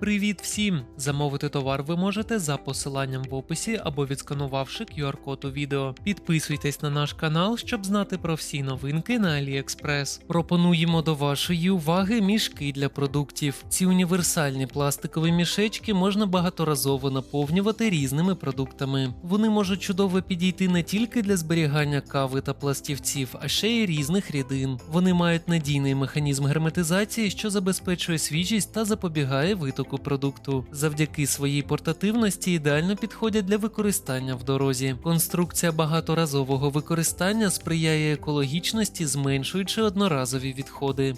Привіт всім! Замовити товар ви можете за посиланням в описі або відсканувавши QR-код у відео. Підписуйтесь на наш канал, щоб знати про всі новинки на AliExpress. Пропонуємо до вашої уваги мішки для продуктів. Ці універсальні пластикові мішечки можна багаторазово наповнювати різними продуктами. Вони можуть чудово підійти не тільки для зберігання кави та пластівців, а ще й різних рідин. Вони мають надійний механізм герметизації, що забезпечує свіжість та запобігає витоку продукту. Завдяки своїй портативності ідеально підходять для використання в дорозі. Конструкція багаторазового використання сприяє екологічності, зменшуючи одноразові відходи.